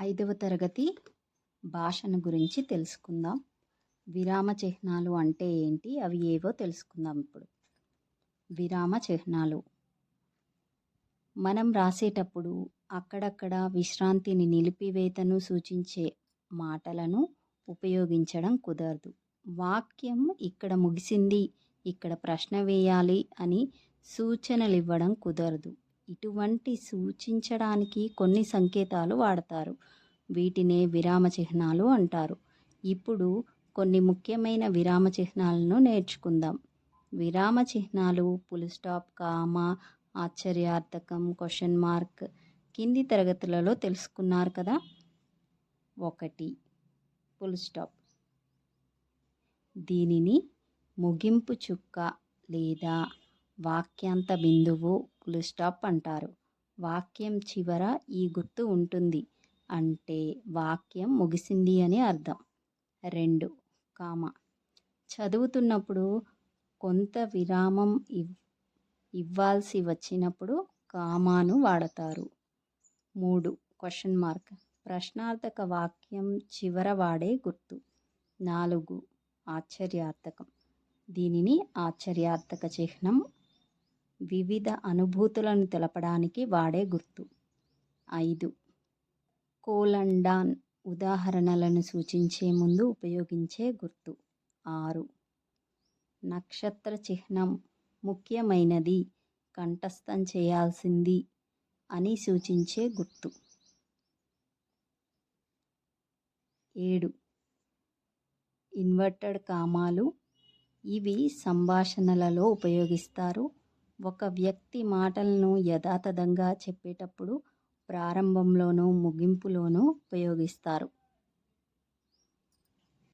ఐదవ తరగతి భాషను గురించి తెలుసుకుందాం. విరామ చిహ్నాలు అంటే ఏంటి? అవి ఏవో తెలుసుకుందాం ఇప్పుడు. విరామ చిహ్నాలు. మనం రాసేటప్పుడు అక్కడక్కడ విశ్రాంతిని నిలిపివేతను సూచించే మాటలను ఉపయోగించడం కుదరదు. వాక్యం ఇక్కడ ముగిసింది ఇక్కడ ప్రశ్న వేయాలి అని సూచనలు ఇవ్వడం కుదరదు. ఇటువంటి సూచించడానికి కొన్ని సంకేతాలు వాడతారు. వీటినే విరామ చిహ్నాలు అంటారు. ఇప్పుడు కొన్ని ముఖ్యమైన విరామ చిహ్నాలను నేర్చుకుందాం. విరామ చిహ్నాలు పుల్ స్టాప్ కామా ఆశ్చర్యార్థకం క్వశ్చన్ మార్క్ కింది తరగతులలో తెలుసుకున్నారు కదా? ఒకటి పుల్ స్టాప్ దీనిని ముగింపు చుక్క లేదా వాక్యాంత బిందువు ఫుల్ స్టాప్ అంటారు. వాక్యం చివర ఈ గుర్తు ఉంటుంది. అంటే వాక్యం ముగిసింది అని అర్థం. రెండు కామ. చదువుతున్నప్పుడు కొంత విరామం ఇవ్ ఇవ్వాల్సి వచ్చినప్పుడు కామాను వాడతారు. మూడు క్వశ్చన్ మార్క్ ప్రశ్నార్థక వాక్యం చివర వాడే గుర్తు. నాలుగు ఆశ్చర్యార్థకం. దీనిని ఆశ్చర్యార్థక చిహ్నం వివిధ అనుభూతులను తెలపడానికి వాడే గుర్తు. ఐదు. కోలండాన్ ఉదాహరణలను సూచించే ముందు ఉపయోగించే గుర్తు. ఆరు. నక్షత్ర చిహ్నం ముఖ్యమైనది కంఠస్థం చేయాల్సింది అని సూచించే గుర్తు. ఏడు. ఇన్వర్టెడ్ కామాలు ఇవి సంభాషణలలో ఉపయోగిస్తారు. ఒక వ్యక్తి మాటలను యథాతథంగా చెప్పేటప్పుడు ప్రారంభంలోనూ ముగింపులోనూ ఉపయోగిస్తారు.